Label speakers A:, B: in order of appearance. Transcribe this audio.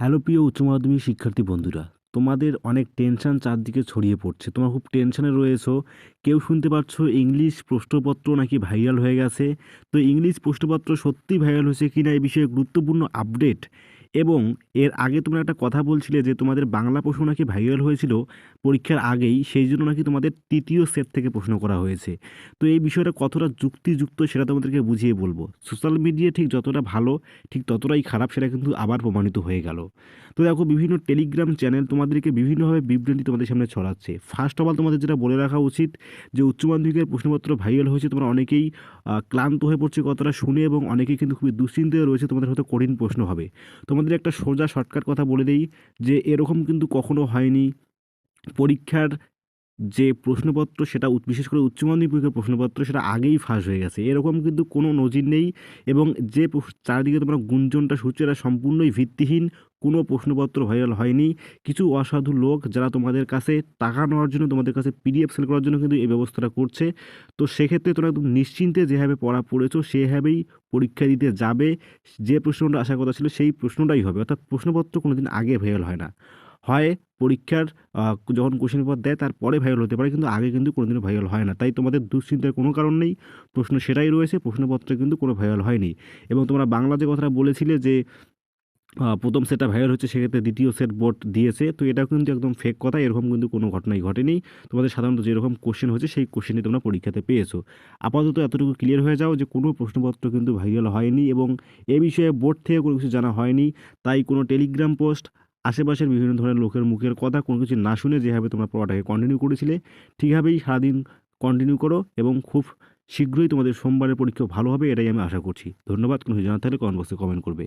A: Hello প্রিয় উচ্চ মাধ্যমিক শিক্ষার্থী বন্ধুরা, তোমাদের অনেক টেনশান চারদিকে ছড়িয়ে পড়ছে। তোমরা খুব টেনশানে রয়েছো। কেউ শুনতে পাচ্ছ ইংলিশ প্রশ্নপত্র নাকি ভাইরাল হয়ে গেছে? তো ইংলিশ প্রশ্নপত্র সত্যি ভাইরাল হয়েছে কি না এই বিষয়ে গুরুত্বপূর্ণ আপডেট এবং এর আগে তোমরা একটা কথা বলছিলে যে তোমাদের বাংলা প্রশ্ন নাকি ভাইরাল হয়েছিল পরীক্ষার আগেই, সেই জন্য নাকি তোমাদের তৃতীয় সেট থেকে প্রশ্ন করা হয়েছে। তো এই বিষয়টা কতটা যুক্তিযুক্ত সেটা তোমাদেরকে বুঝিয়ে বলব। সোশ্যাল মিডিয়া ঠিক যতটা ভালো, ঠিক ততটাই খারাপ সেটা কিন্তু আবার প্রমাণিত হয়ে গেল। তো দেখো বিভিন্ন টেলিগ্রাম চ্যানেল তোমাদেরকে বিভিন্নভাবে বিভ্রান্তি তোমাদের সামনে ছড়াচ্ছে। ফার্স্ট অফ অল তোমাদের যেটা বলে রাখা উচিত, যে উচ্চ মাধ্যমিকের প্রশ্নপত্র ভাইরাল হয়েছে, তোমরা অনেকেই ক্লান্ত হয়ে পড়ছে কথাটা শুনে এবং অনেকেই কিন্তু খুবই দুশ্চিন্তায় রয়েছে, তোমাদের হয়তো কঠিন প্রশ্ন হবে। তোমাদের একটা সোজা শর্টকাট কথা বলে দিই, যে এরকম কিন্তু কখনো হয়নি। পরীক্ষার যে প্রশ্নপত্র, সেটা বিশেষ করে উচ্চ মাধ্যমিক পরীক্ষার প্রশ্নপত্র, সেটা আগেই ফাঁস হয়ে গেছে। এরকম কিন্তু কোনো নজির নেই এবং যে চারিদিকে তোমরা গুঞ্জনটা শুনছো এটা সম্পূর্ণই ভিত্তিহীন কোনো প্রশ্নপত্র ভাইরাল হয়নি। কিছু অসাধু লোক যারা তোমাদের কাছে টাকা নেওয়ার জন্য, তোমাদের কাছে পিডিএফ সেল করার জন্য কিন্তু এই ব্যবস্থাটা করছে। তো সেক্ষেত্রে তোমরা একদম নিশ্চিন্তে যেভাবে পড়া পড়েছো, সেভাবেই পরীক্ষা দিতে যাবে। যে প্রশ্নটা আসার কথা ছিল, সেই প্রশ্নটাই হবে। অর্থাৎ প্রশ্নপত্র কোনো দিন আগে ভাইরাল হয় না। হয় পরীক্ষার যখন কোশ্চেন পেপার দেয়, তারপরে ভাইরাল হতে পারে, কিন্তু আগে কিন্তু কোনোদিনও ভাইরাল হয় না। তাই তোমাদের দুশ্চিন্তার কোনো কারণ নেই। প্রশ্ন সেটাই রয়েছে, প্রশ্নপত্রে কিন্তু কোনো ভাইরাল হয়নি। এবং তোমরা বাংলা যে কথাটা বলেছিলে যে প্রথম সেটটা ভাইরাল হচ্ছে, সেক্ষেত্রে দ্বিতীয় সেট বোর্ড দিয়েছে। তো এটাও কিন্তু একদম ফেক কথা, এরকম কিন্তু কোনো ঘটনাই ঘটেনি। তোমাদের সাধারণত যেরকম কোশ্চেন হচ্ছে, সেই কোশ্চেনই তোমরা পরীক্ষাতে পেয়েছ। আপাতত এতটুকু ক্লিয়ার হয়ে যাও যে কোনো প্রশ্নপত্র কিন্তু ভাইরাল হয়নি এবং এ বিষয়ে বোর্ড থেকে কোনো কিছু জানা হয়নি। তাই কোনো টেলিগ্রাম পোস্ট আশেপাশের বিভিন্ন ধরনের লোকের মুখের কথা কোনো কিছু না শুনে যেভাবে তোমরা পড়াটাকে কন্টিনিউ করেছিলে ঠিকভাবেই সারাদিন কন্টিনিউ করো এবং খুব শীঘ্রই তোমাদের সোমবারের পরীক্ষা ভালো হবে, এটাই আমি আশা করছি। ধন্যবাদ, কোনো কিছু জানা থাকলে কমেন্ট বক্সে কমেন্ট করবে।